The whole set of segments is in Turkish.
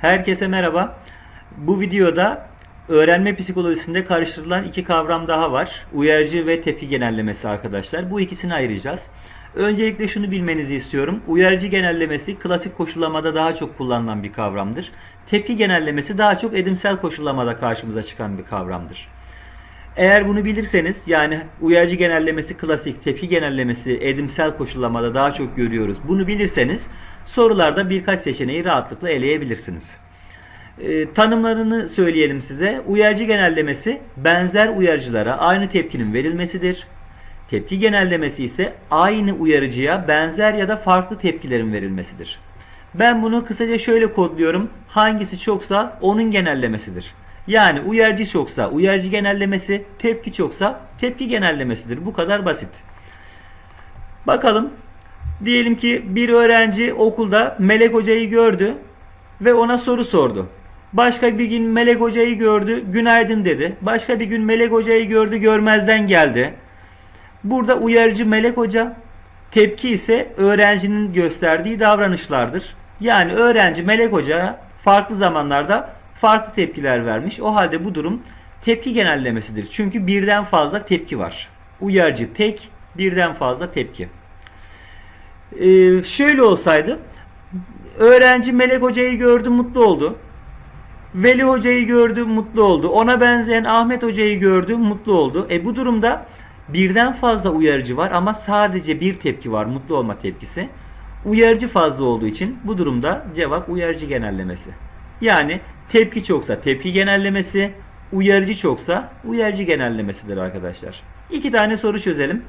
Herkese merhaba. Bu videoda öğrenme psikolojisinde karıştırılan iki kavram daha var. Uyarıcı ve tepki genellemesi arkadaşlar. Bu ikisini ayıracağız. Öncelikle şunu bilmenizi istiyorum. Uyarıcı genellemesi klasik koşullamada daha çok kullanılan bir kavramdır. Tepki genellemesi daha çok edimsel koşullamada karşımıza çıkan bir kavramdır. Eğer bunu bilirseniz yani uyarıcı genellemesi klasik, tepki genellemesi edimsel koşullamada daha çok görüyoruz. Bunu bilirseniz sorularda birkaç seçeneği rahatlıkla eleyebilirsiniz. Ee, tanımlarını söyleyelim size. Uyarıcı genellemesi benzer uyarıcılara aynı tepkinin verilmesidir. Tepki genellemesi ise aynı uyarıcıya benzer ya da farklı tepkilerin verilmesidir. Ben bunu kısaca şöyle kodluyorum. Hangisi çoksa onun genellemesidir. Yani uyarıcı çoksa uyarıcı genellemesi, tepki çoksa tepki genellemesidir. Bu kadar basit. Bakalım. Diyelim ki bir öğrenci okulda Melek Hoca'yı gördü ve ona soru sordu. Başka bir gün Melek Hoca'yı gördü, günaydın dedi. Başka bir gün Melek Hoca'yı gördü, görmezden geldi. Burada uyarıcı Melek Hoca, tepki ise öğrencinin gösterdiği davranışlardır. Yani öğrenci Melek Hoca'ya farklı zamanlarda farklı tepkiler vermiş. O halde bu durum tepki genellemesidir. Çünkü birden fazla tepki var. Uyarıcı tek, birden fazla tepki. Ee, şöyle olsaydı öğrenci Melek Hoca'yı gördü mutlu oldu. Veli Hoca'yı gördü mutlu oldu. Ona benzeyen Ahmet Hoca'yı gördü mutlu oldu. E bu durumda birden fazla uyarıcı var ama sadece bir tepki var mutlu olma tepkisi. Uyarıcı fazla olduğu için bu durumda cevap uyarıcı genellemesi. Yani tepki çoksa tepki genellemesi, uyarıcı çoksa uyarıcı genellemesidir arkadaşlar. İki tane soru çözelim.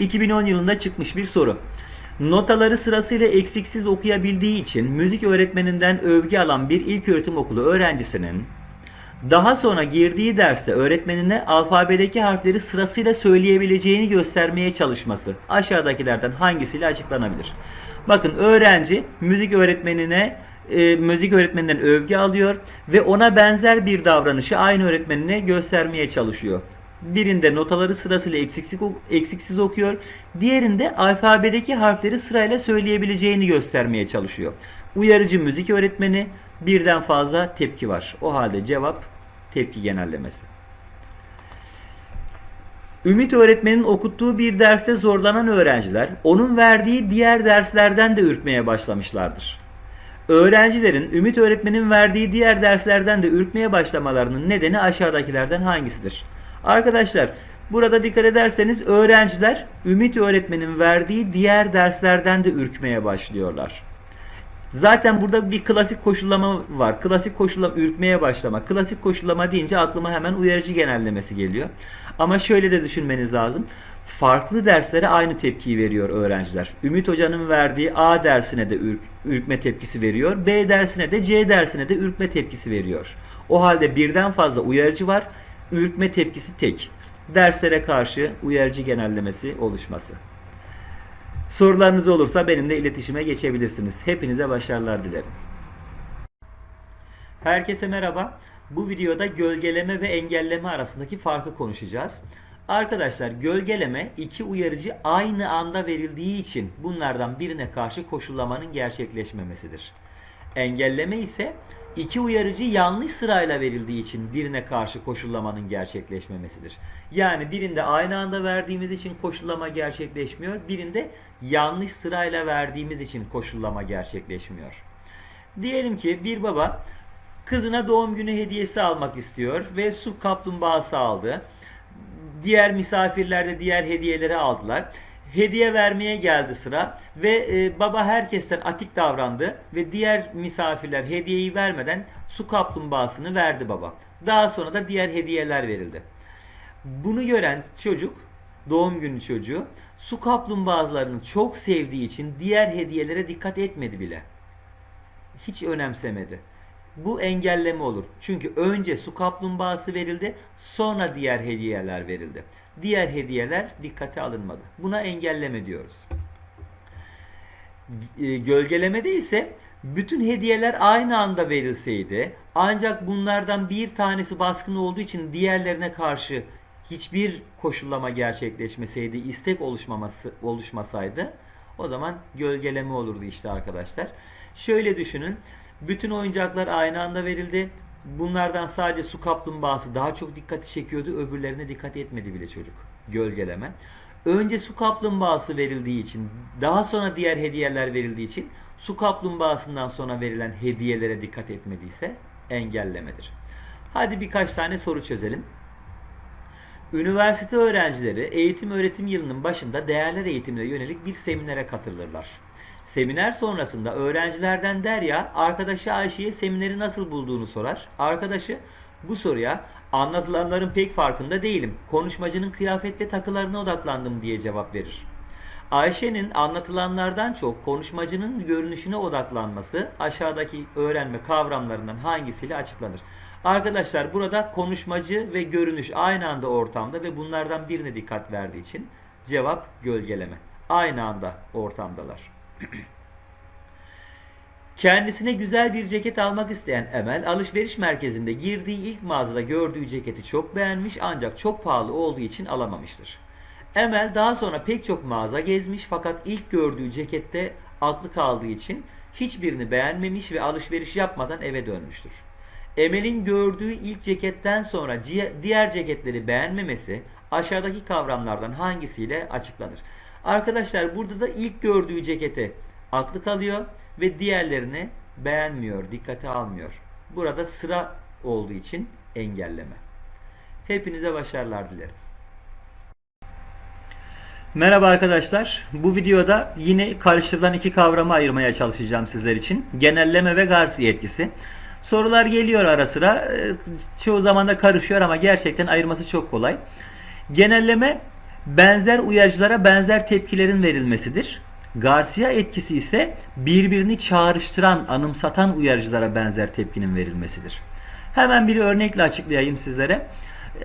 2010 yılında çıkmış bir soru. Notaları sırasıyla eksiksiz okuyabildiği için müzik öğretmeninden övgü alan bir ilköğretim okulu öğrencisinin daha sonra girdiği derste öğretmenine alfabedeki harfleri sırasıyla söyleyebileceğini göstermeye çalışması aşağıdakilerden hangisiyle açıklanabilir? Bakın öğrenci müzik öğretmenine e, müzik öğretmeninden övgü alıyor ve ona benzer bir davranışı aynı öğretmenine göstermeye çalışıyor. Birinde notaları sırasıyla eksiksiz, eksiksiz okuyor. Diğerinde alfabedeki harfleri sırayla söyleyebileceğini göstermeye çalışıyor. Uyarıcı müzik öğretmeni birden fazla tepki var. O halde cevap tepki genellemesi. Ümit öğretmenin okuttuğu bir derste zorlanan öğrenciler onun verdiği diğer derslerden de ürkmeye başlamışlardır. Öğrencilerin Ümit öğretmenin verdiği diğer derslerden de ürkmeye başlamalarının nedeni aşağıdakilerden hangisidir? Arkadaşlar burada dikkat ederseniz öğrenciler Ümit öğretmenin verdiği diğer derslerden de ürkmeye başlıyorlar. Zaten burada bir klasik koşullama var. Klasik koşullama ürkmeye başlama. Klasik koşullama deyince aklıma hemen uyarıcı genellemesi geliyor. Ama şöyle de düşünmeniz lazım. Farklı derslere aynı tepkiyi veriyor öğrenciler. Ümit Hoca'nın verdiği A dersine de ürk, ürkme tepkisi veriyor. B dersine de C dersine de ürkme tepkisi veriyor. O halde birden fazla uyarıcı var. Ürkme tepkisi tek. Derslere karşı uyarıcı genellemesi oluşması. Sorularınız olursa benimle iletişime geçebilirsiniz. Hepinize başarılar dilerim. Herkese merhaba. Bu videoda gölgeleme ve engelleme arasındaki farkı konuşacağız. Arkadaşlar gölgeleme iki uyarıcı aynı anda verildiği için bunlardan birine karşı koşullamanın gerçekleşmemesidir. Engelleme ise iki uyarıcı yanlış sırayla verildiği için birine karşı koşullamanın gerçekleşmemesidir. Yani birinde aynı anda verdiğimiz için koşullama gerçekleşmiyor, birinde yanlış sırayla verdiğimiz için koşullama gerçekleşmiyor. Diyelim ki bir baba kızına doğum günü hediyesi almak istiyor ve su kaplumbağası aldı. Diğer misafirler de diğer hediyeleri aldılar. Hediye vermeye geldi sıra ve e, baba herkesten atik davrandı ve diğer misafirler hediyeyi vermeden su kaplumbağasını verdi baba. Daha sonra da diğer hediyeler verildi. Bunu gören çocuk, doğum günü çocuğu su kaplumbağalarını çok sevdiği için diğer hediyelere dikkat etmedi bile. Hiç önemsemedi. Bu engelleme olur. Çünkü önce su kaplumbağası verildi, sonra diğer hediyeler verildi. Diğer hediyeler dikkate alınmadı. Buna engelleme diyoruz. E, Gölgelemede ise bütün hediyeler aynı anda verilseydi ancak bunlardan bir tanesi baskın olduğu için diğerlerine karşı hiçbir koşullama gerçekleşmeseydi, istek oluşmaması oluşmasaydı o zaman gölgeleme olurdu işte arkadaşlar. Şöyle düşünün. Bütün oyuncaklar aynı anda verildi. Bunlardan sadece su kaplumbağası daha çok dikkati çekiyordu. Öbürlerine dikkat etmedi bile çocuk. Gölgeleme. Önce su kaplumbağası verildiği için, daha sonra diğer hediyeler verildiği için su kaplumbağasından sonra verilen hediyelere dikkat etmediyse engellemedir. Hadi birkaç tane soru çözelim. Üniversite öğrencileri eğitim öğretim yılının başında değerler eğitimine yönelik bir seminere katılırlar. Seminer sonrasında öğrencilerden Derya arkadaşı Ayşe'ye semineri nasıl bulduğunu sorar. Arkadaşı bu soruya anlatılanların pek farkında değilim. Konuşmacının kıyafet ve takılarına odaklandım diye cevap verir. Ayşe'nin anlatılanlardan çok konuşmacının görünüşüne odaklanması aşağıdaki öğrenme kavramlarından hangisiyle açıklanır? Arkadaşlar burada konuşmacı ve görünüş aynı anda ortamda ve bunlardan birine dikkat verdiği için cevap gölgeleme. Aynı anda ortamdalar. Kendisine güzel bir ceket almak isteyen Emel alışveriş merkezinde girdiği ilk mağazada gördüğü ceketi çok beğenmiş ancak çok pahalı olduğu için alamamıştır. Emel daha sonra pek çok mağaza gezmiş fakat ilk gördüğü cekette aklı kaldığı için hiçbirini beğenmemiş ve alışveriş yapmadan eve dönmüştür. Emel'in gördüğü ilk ceketten sonra diğer ceketleri beğenmemesi aşağıdaki kavramlardan hangisiyle açıklanır? Arkadaşlar burada da ilk gördüğü ceketi aklı kalıyor ve diğerlerini beğenmiyor, dikkate almıyor. Burada sıra olduğu için engelleme. Hepinize başarılar dilerim. Merhaba arkadaşlar. Bu videoda yine karıştırılan iki kavramı ayırmaya çalışacağım sizler için. Genelleme ve Garcia etkisi. Sorular geliyor ara sıra. Ee, Çoğu zaman da karışıyor ama gerçekten ayırması çok kolay. Genelleme benzer uyarıcılara benzer tepkilerin verilmesidir. Garcia etkisi ise birbirini çağrıştıran, anımsatan uyarıcılara benzer tepkinin verilmesidir. Hemen bir örnekle açıklayayım sizlere.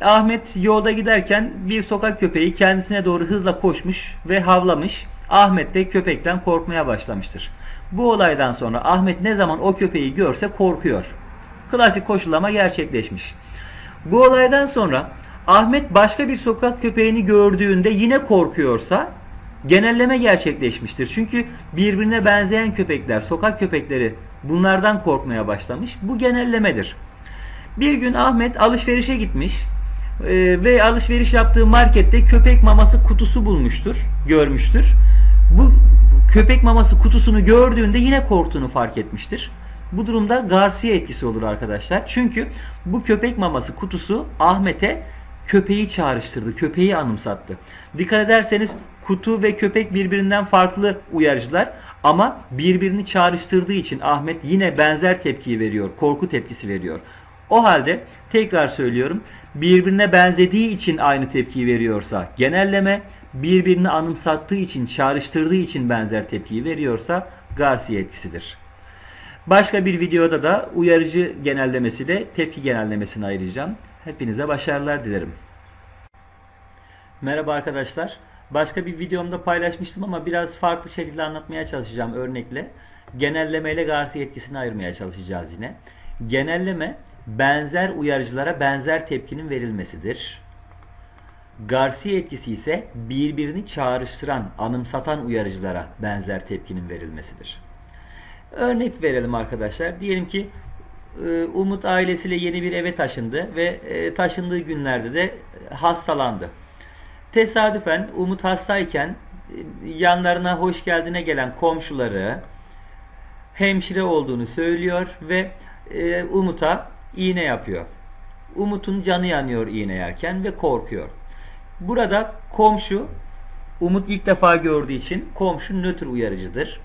Ahmet yolda giderken bir sokak köpeği kendisine doğru hızla koşmuş ve havlamış. Ahmet de köpekten korkmaya başlamıştır. Bu olaydan sonra Ahmet ne zaman o köpeği görse korkuyor. Klasik koşullama gerçekleşmiş. Bu olaydan sonra Ahmet başka bir sokak köpeğini gördüğünde yine korkuyorsa genelleme gerçekleşmiştir. Çünkü birbirine benzeyen köpekler, sokak köpekleri bunlardan korkmaya başlamış. Bu genellemedir. Bir gün Ahmet alışverişe gitmiş e, ve alışveriş yaptığı markette köpek maması kutusu bulmuştur, görmüştür. Bu köpek maması kutusunu gördüğünde yine korktuğunu fark etmiştir. Bu durumda Garcia etkisi olur arkadaşlar. Çünkü bu köpek maması kutusu Ahmet'e köpeği çağrıştırdı, köpeği anımsattı. Dikkat ederseniz kutu ve köpek birbirinden farklı uyarıcılar ama birbirini çağrıştırdığı için Ahmet yine benzer tepkiyi veriyor, korku tepkisi veriyor. O halde tekrar söylüyorum, birbirine benzediği için aynı tepkiyi veriyorsa genelleme, birbirini anımsattığı için, çağrıştırdığı için benzer tepkiyi veriyorsa Garcia etkisidir. Başka bir videoda da uyarıcı genellemesiyle tepki genellemesini ayıracağım. Hepinize başarılar dilerim. Merhaba arkadaşlar. Başka bir videomda paylaşmıştım ama biraz farklı şekilde anlatmaya çalışacağım örnekle. Genelleme ile Garcia etkisini ayırmaya çalışacağız yine. Genelleme benzer uyarıcılara benzer tepkinin verilmesidir. Garcia etkisi ise birbirini çağrıştıran, anımsatan uyarıcılara benzer tepkinin verilmesidir. Örnek verelim arkadaşlar. Diyelim ki Umut ailesiyle yeni bir eve taşındı ve e, taşındığı günlerde de hastalandı. Tesadüfen Umut hastayken e, yanlarına hoş geldine gelen komşuları hemşire olduğunu söylüyor ve e, Umut'a iğne yapıyor. Umut'un canı yanıyor iğne yerken ve korkuyor. Burada komşu Umut ilk defa gördüğü için komşu nötr uyarıcıdır.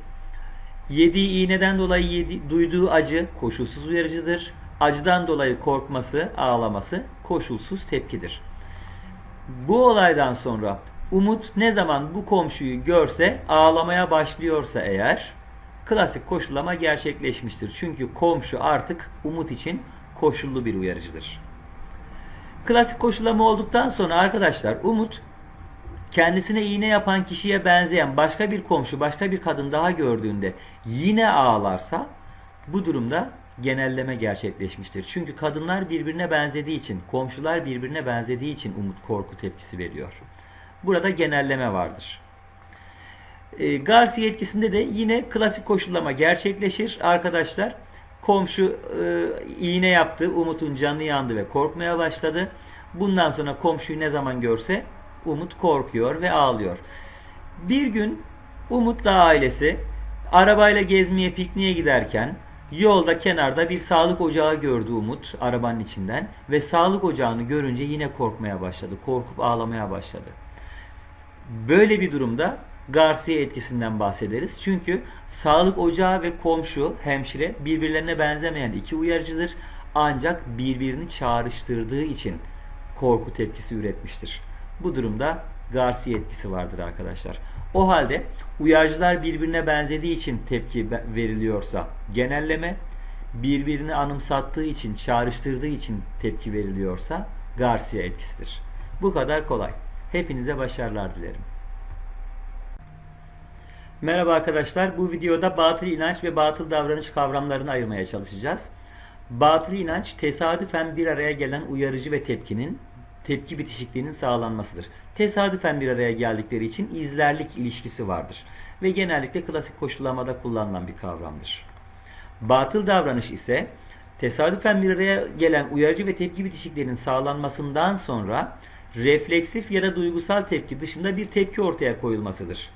Yediği iğneden dolayı yedi, duyduğu acı koşulsuz uyarıcıdır. Acıdan dolayı korkması, ağlaması koşulsuz tepkidir. Bu olaydan sonra Umut ne zaman bu komşuyu görse ağlamaya başlıyorsa eğer klasik koşullama gerçekleşmiştir. Çünkü komşu artık Umut için koşullu bir uyarıcıdır. Klasik koşullama olduktan sonra arkadaşlar Umut kendisine iğne yapan kişiye benzeyen başka bir komşu, başka bir kadın daha gördüğünde yine ağlarsa bu durumda genelleme gerçekleşmiştir. Çünkü kadınlar birbirine benzediği için, komşular birbirine benzediği için umut korku tepkisi veriyor. Burada genelleme vardır. E, Garcia etkisinde de yine klasik koşullama gerçekleşir arkadaşlar. Komşu e, iğne yaptı. Umut'un canı yandı ve korkmaya başladı. Bundan sonra komşuyu ne zaman görse Umut korkuyor ve ağlıyor. Bir gün Umut'la ailesi arabayla gezmeye pikniğe giderken yolda kenarda bir sağlık ocağı gördü Umut arabanın içinden ve sağlık ocağını görünce yine korkmaya başladı. Korkup ağlamaya başladı. Böyle bir durumda Garcia etkisinden bahsederiz. Çünkü sağlık ocağı ve komşu, hemşire birbirlerine benzemeyen iki uyarıcıdır. Ancak birbirini çağrıştırdığı için korku tepkisi üretmiştir. Bu durumda Garcia etkisi vardır arkadaşlar. O halde uyarıcılar birbirine benzediği için tepki veriliyorsa genelleme, birbirini anımsattığı için, çağrıştırdığı için tepki veriliyorsa Garcia etkisidir. Bu kadar kolay. Hepinize başarılar dilerim. Merhaba arkadaşlar. Bu videoda batıl inanç ve batıl davranış kavramlarını ayırmaya çalışacağız. Batıl inanç tesadüfen bir araya gelen uyarıcı ve tepkinin tepki bitişikliğinin sağlanmasıdır. Tesadüfen bir araya geldikleri için izlerlik ilişkisi vardır ve genellikle klasik koşullamada kullanılan bir kavramdır. Batıl davranış ise tesadüfen bir araya gelen uyarıcı ve tepki bitişiklerinin sağlanmasından sonra refleksif ya da duygusal tepki dışında bir tepki ortaya koyulmasıdır.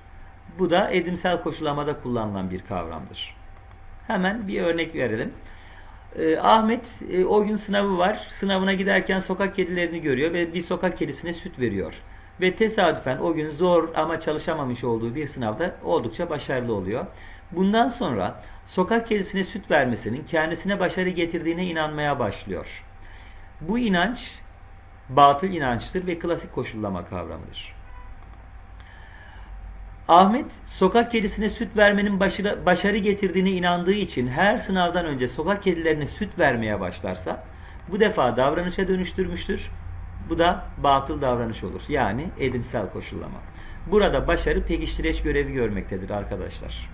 Bu da edimsel koşullamada kullanılan bir kavramdır. Hemen bir örnek verelim. Ee, Ahmet e, o gün sınavı var. Sınavına giderken sokak kedilerini görüyor ve bir sokak kedisine süt veriyor. Ve tesadüfen o gün zor ama çalışamamış olduğu bir sınavda oldukça başarılı oluyor. Bundan sonra sokak kedisine süt vermesinin kendisine başarı getirdiğine inanmaya başlıyor. Bu inanç batıl inançtır ve klasik koşullama kavramıdır. Ahmet sokak kedisine süt vermenin başarı, başarı getirdiğine inandığı için her sınavdan önce sokak kedilerine süt vermeye başlarsa bu defa davranışa dönüştürmüştür. Bu da batıl davranış olur. Yani edimsel koşullama. Burada başarı pekiştireç görevi görmektedir arkadaşlar.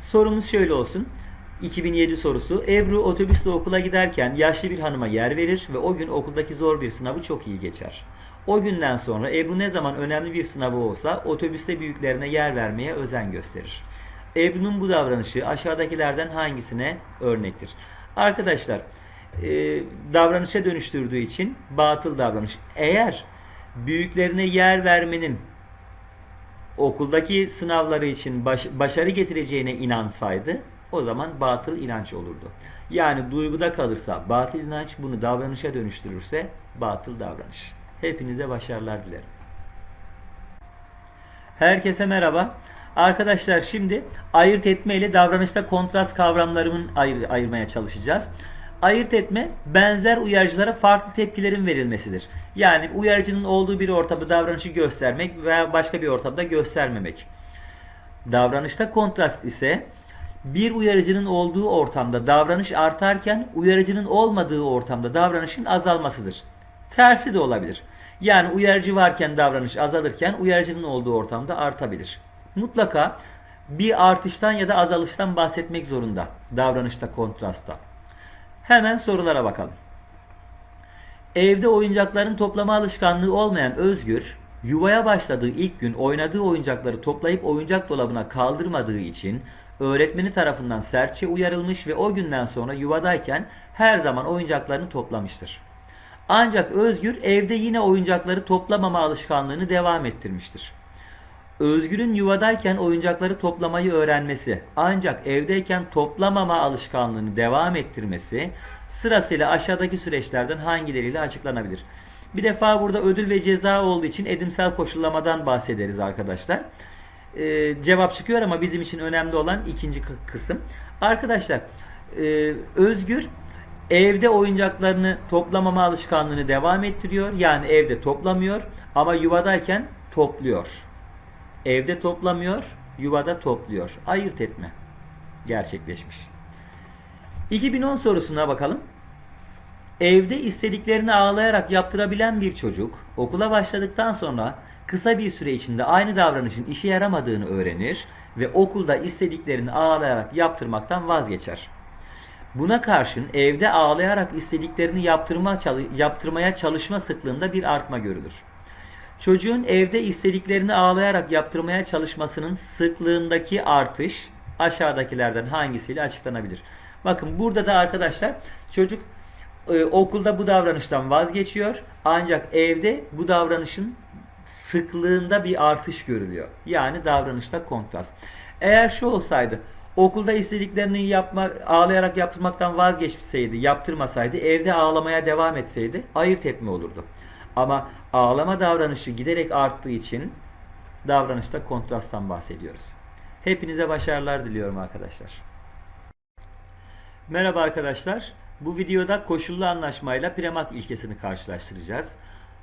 Sorumuz şöyle olsun. 2007 sorusu. Ebru otobüsle okula giderken yaşlı bir hanıma yer verir ve o gün okuldaki zor bir sınavı çok iyi geçer. O günden sonra Ebru ne zaman önemli bir sınavı olsa otobüste büyüklerine yer vermeye özen gösterir. Ebru'nun bu davranışı aşağıdakilerden hangisine örnektir? Arkadaşlar e, davranışa dönüştürdüğü için batıl davranış. Eğer büyüklerine yer vermenin okuldaki sınavları için baş, başarı getireceğine inansaydı o zaman batıl inanç olurdu. Yani duyguda kalırsa batıl inanç bunu davranışa dönüştürürse batıl davranış. Hepinize başarılar dilerim. Herkese merhaba. Arkadaşlar şimdi ayırt etme ile davranışta kontrast kavramlarının ayır, ayırmaya çalışacağız. Ayırt etme benzer uyarıcılara farklı tepkilerin verilmesidir. Yani uyarıcının olduğu bir ortamda davranışı göstermek veya başka bir ortamda göstermemek. Davranışta kontrast ise bir uyarıcının olduğu ortamda davranış artarken uyarıcının olmadığı ortamda davranışın azalmasıdır. Tersi de olabilir. Yani uyarıcı varken davranış azalırken uyarıcının olduğu ortamda artabilir. Mutlaka bir artıştan ya da azalıştan bahsetmek zorunda davranışta kontrasta. Hemen sorulara bakalım. Evde oyuncakların toplama alışkanlığı olmayan Özgür, yuvaya başladığı ilk gün oynadığı oyuncakları toplayıp oyuncak dolabına kaldırmadığı için öğretmeni tarafından sertçe uyarılmış ve o günden sonra yuvadayken her zaman oyuncaklarını toplamıştır. Ancak Özgür evde yine oyuncakları toplamama alışkanlığını devam ettirmiştir. Özgür'ün yuvadayken oyuncakları toplamayı öğrenmesi ancak evdeyken toplamama alışkanlığını devam ettirmesi sırasıyla aşağıdaki süreçlerden hangileriyle açıklanabilir? Bir defa burada ödül ve ceza olduğu için edimsel koşullamadan bahsederiz arkadaşlar. Ee, cevap çıkıyor ama bizim için önemli olan ikinci kısım. Arkadaşlar e, Özgür evde oyuncaklarını toplamama alışkanlığını devam ettiriyor. Yani evde toplamıyor ama yuvadayken topluyor. Evde toplamıyor, yuvada topluyor. Ayırt etme gerçekleşmiş. 2010 sorusuna bakalım. Evde istediklerini ağlayarak yaptırabilen bir çocuk okula başladıktan sonra kısa bir süre içinde aynı davranışın işe yaramadığını öğrenir ve okulda istediklerini ağlayarak yaptırmaktan vazgeçer. Buna karşın evde ağlayarak istediklerini yaptırma, yaptırmaya çalışma sıklığında bir artma görülür. Çocuğun evde istediklerini ağlayarak yaptırmaya çalışmasının sıklığındaki artış aşağıdakilerden hangisiyle açıklanabilir? Bakın burada da arkadaşlar çocuk e, okulda bu davranıştan vazgeçiyor ancak evde bu davranışın sıklığında bir artış görülüyor. Yani davranışta kontrast. Eğer şu olsaydı okulda istediklerini yapma, ağlayarak yaptırmaktan vazgeçseydi, yaptırmasaydı, evde ağlamaya devam etseydi ayırt etme olurdu. Ama ağlama davranışı giderek arttığı için davranışta kontrasttan bahsediyoruz. Hepinize başarılar diliyorum arkadaşlar. Merhaba arkadaşlar. Bu videoda koşullu anlaşmayla premak ilkesini karşılaştıracağız.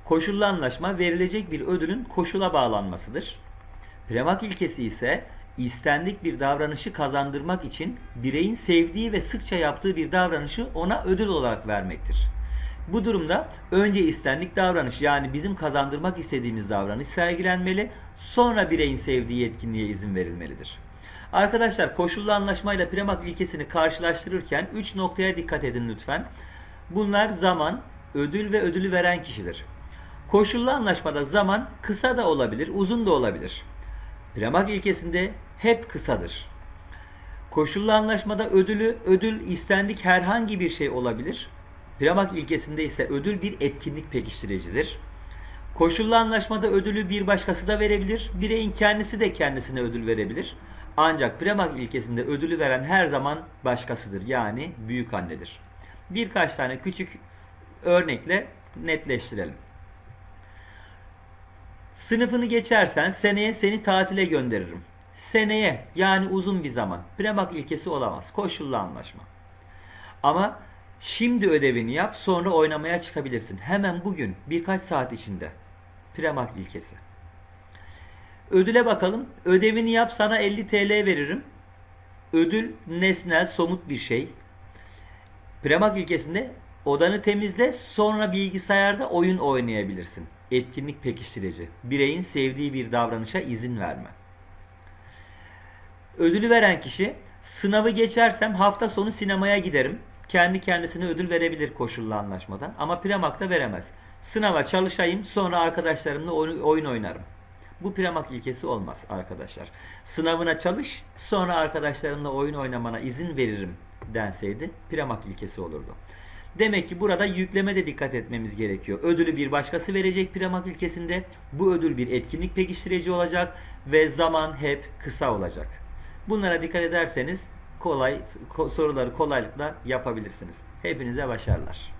Koşullu anlaşma verilecek bir ödülün koşula bağlanmasıdır. Premak ilkesi ise istendik bir davranışı kazandırmak için bireyin sevdiği ve sıkça yaptığı bir davranışı ona ödül olarak vermektir. Bu durumda önce istendik davranış yani bizim kazandırmak istediğimiz davranış sergilenmeli, sonra bireyin sevdiği etkinliğe izin verilmelidir. Arkadaşlar koşullu anlaşmayla premak ilkesini karşılaştırırken 3 noktaya dikkat edin lütfen. Bunlar zaman, ödül ve ödülü veren kişidir. Koşullu anlaşmada zaman kısa da olabilir, uzun da olabilir. Premak ilkesinde hep kısadır. Koşullu anlaşmada ödülü ödül istendik herhangi bir şey olabilir. Premak ilkesinde ise ödül bir etkinlik pekiştiricidir. Koşullu anlaşmada ödülü bir başkası da verebilir. Bireyin kendisi de kendisine ödül verebilir. Ancak premak ilkesinde ödülü veren her zaman başkasıdır. Yani büyük annedir. Birkaç tane küçük örnekle netleştirelim. Sınıfını geçersen seneye seni tatile gönderirim. Seneye yani uzun bir zaman. Premak ilkesi olamaz. Koşullu anlaşma. Ama şimdi ödevini yap sonra oynamaya çıkabilirsin. Hemen bugün birkaç saat içinde. Premak ilkesi. Ödüle bakalım. Ödevini yap sana 50 TL veririm. Ödül nesnel, somut bir şey. Premak ilkesinde odanı temizle sonra bilgisayarda oyun oynayabilirsin. Etkinlik pekiştirici. Bireyin sevdiği bir davranışa izin verme. Ödülü veren kişi sınavı geçersem hafta sonu sinemaya giderim. Kendi kendisine ödül verebilir koşullu anlaşmadan ama premakta veremez. Sınava çalışayım sonra arkadaşlarımla oyun oynarım. Bu premak ilkesi olmaz arkadaşlar. Sınavına çalış, sonra arkadaşlarınla oyun oynamana izin veririm denseydi premak ilkesi olurdu. Demek ki burada yükleme de dikkat etmemiz gerekiyor. Ödülü bir başkası verecek premak ilkesinde. Bu ödül bir etkinlik pekiştirici olacak ve zaman hep kısa olacak. Bunlara dikkat ederseniz kolay soruları kolaylıkla yapabilirsiniz. Hepinize başarılar.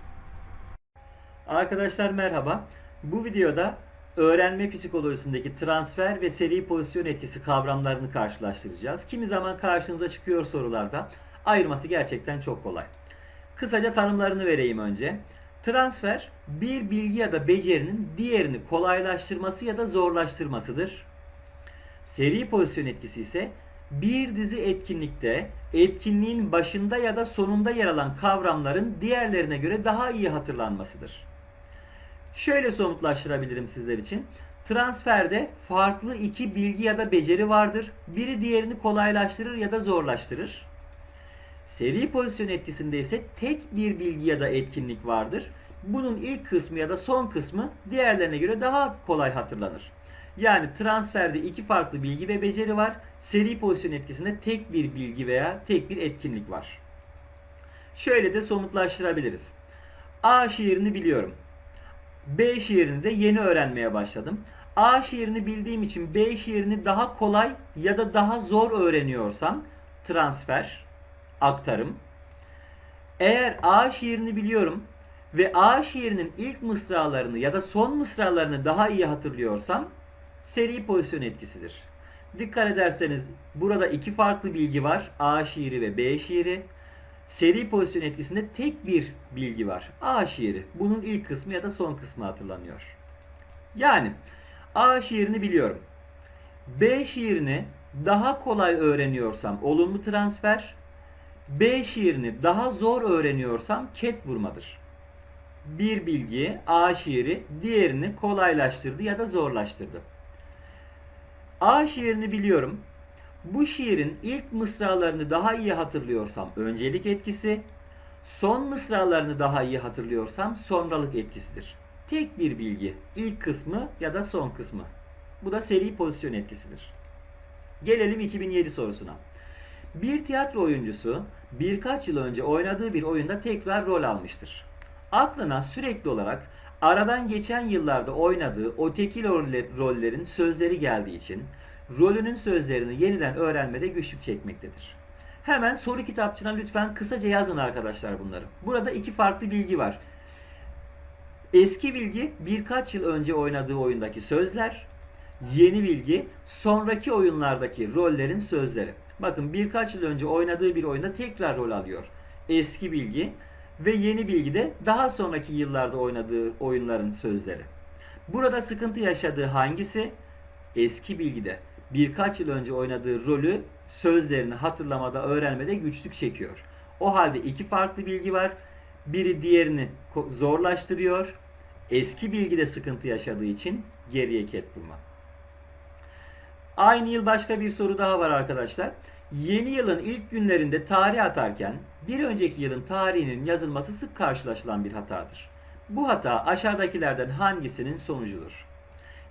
Arkadaşlar merhaba. Bu videoda öğrenme psikolojisindeki transfer ve seri pozisyon etkisi kavramlarını karşılaştıracağız. Kimi zaman karşınıza çıkıyor sorularda. Ayırması gerçekten çok kolay. Kısaca tanımlarını vereyim önce. Transfer bir bilgi ya da becerinin diğerini kolaylaştırması ya da zorlaştırmasıdır. Seri pozisyon etkisi ise bir dizi etkinlikte etkinliğin başında ya da sonunda yer alan kavramların diğerlerine göre daha iyi hatırlanmasıdır. Şöyle somutlaştırabilirim sizler için. Transferde farklı iki bilgi ya da beceri vardır. Biri diğerini kolaylaştırır ya da zorlaştırır. Seri pozisyon etkisinde ise tek bir bilgi ya da etkinlik vardır. Bunun ilk kısmı ya da son kısmı diğerlerine göre daha kolay hatırlanır. Yani transferde iki farklı bilgi ve beceri var. Seri pozisyon etkisinde tek bir bilgi veya tek bir etkinlik var. Şöyle de somutlaştırabiliriz. A şiirini biliyorum. B şiirini de yeni öğrenmeye başladım. A şiirini bildiğim için B şiirini daha kolay ya da daha zor öğreniyorsam transfer, aktarım. Eğer A şiirini biliyorum ve A şiirinin ilk mısralarını ya da son mısralarını daha iyi hatırlıyorsam seri pozisyon etkisidir. Dikkat ederseniz burada iki farklı bilgi var. A şiiri ve B şiiri. Seri pozisyon etkisinde tek bir bilgi var. A şiiri. Bunun ilk kısmı ya da son kısmı hatırlanıyor. Yani A şiirini biliyorum. B şiirini daha kolay öğreniyorsam olumlu transfer. B şiirini daha zor öğreniyorsam ket vurmadır. Bir bilgi A şiiri diğerini kolaylaştırdı ya da zorlaştırdı. A şiirini biliyorum. Bu şiirin ilk mısralarını daha iyi hatırlıyorsam öncelik etkisi, son mısralarını daha iyi hatırlıyorsam sonralık etkisidir. Tek bir bilgi, ilk kısmı ya da son kısmı. Bu da seri pozisyon etkisidir. Gelelim 2007 sorusuna. Bir tiyatro oyuncusu birkaç yıl önce oynadığı bir oyunda tekrar rol almıştır. Aklına sürekli olarak aradan geçen yıllarda oynadığı o tekil rolle- rollerin sözleri geldiği için rolünün sözlerini yeniden öğrenmede güçlük çekmektedir. Hemen soru kitapçığına lütfen kısaca yazın arkadaşlar bunları. Burada iki farklı bilgi var. Eski bilgi birkaç yıl önce oynadığı oyundaki sözler, yeni bilgi sonraki oyunlardaki rollerin sözleri. Bakın birkaç yıl önce oynadığı bir oyunda tekrar rol alıyor. Eski bilgi ve yeni bilgi de daha sonraki yıllarda oynadığı oyunların sözleri. Burada sıkıntı yaşadığı hangisi? Eski bilgide birkaç yıl önce oynadığı rolü sözlerini hatırlamada, öğrenmede güçlük çekiyor. O halde iki farklı bilgi var. Biri diğerini zorlaştırıyor. Eski bilgide sıkıntı yaşadığı için geriye ket vurma. Aynı yıl başka bir soru daha var arkadaşlar. Yeni yılın ilk günlerinde tarih atarken bir önceki yılın tarihinin yazılması sık karşılaşılan bir hatadır. Bu hata aşağıdakilerden hangisinin sonucudur?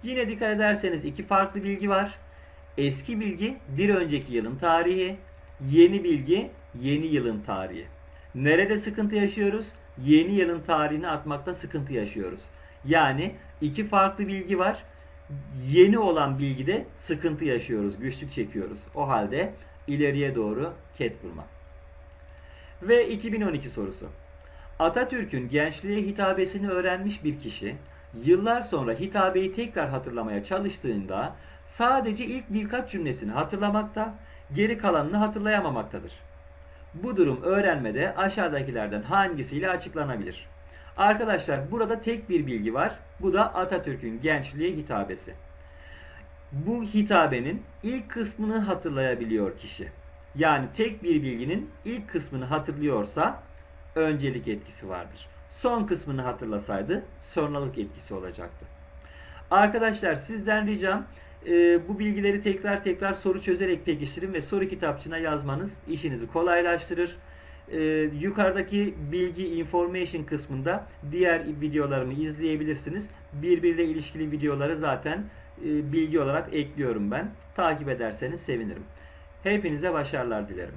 Yine dikkat ederseniz iki farklı bilgi var. Eski bilgi bir önceki yılın tarihi, yeni bilgi yeni yılın tarihi. Nerede sıkıntı yaşıyoruz? Yeni yılın tarihini atmakta sıkıntı yaşıyoruz. Yani iki farklı bilgi var. Yeni olan bilgide sıkıntı yaşıyoruz, güçlük çekiyoruz. O halde ileriye doğru ket vurma. Ve 2012 sorusu. Atatürk'ün gençliğe hitabesini öğrenmiş bir kişi yıllar sonra hitabeyi tekrar hatırlamaya çalıştığında sadece ilk birkaç cümlesini hatırlamakta, geri kalanını hatırlayamamaktadır. Bu durum öğrenmede aşağıdakilerden hangisiyle açıklanabilir? Arkadaşlar burada tek bir bilgi var. Bu da Atatürk'ün gençliğe hitabesi. Bu hitabenin ilk kısmını hatırlayabiliyor kişi. Yani tek bir bilginin ilk kısmını hatırlıyorsa öncelik etkisi vardır. Son kısmını hatırlasaydı sonralık etkisi olacaktı. Arkadaşlar sizden ricam e, bu bilgileri tekrar tekrar soru çözerek pekiştirin ve soru kitapçığına yazmanız işinizi kolaylaştırır. E, yukarıdaki bilgi information kısmında diğer videolarımı izleyebilirsiniz. Birbiriyle ilişkili videoları zaten bilgi olarak ekliyorum ben. Takip ederseniz sevinirim. Hepinize başarılar dilerim.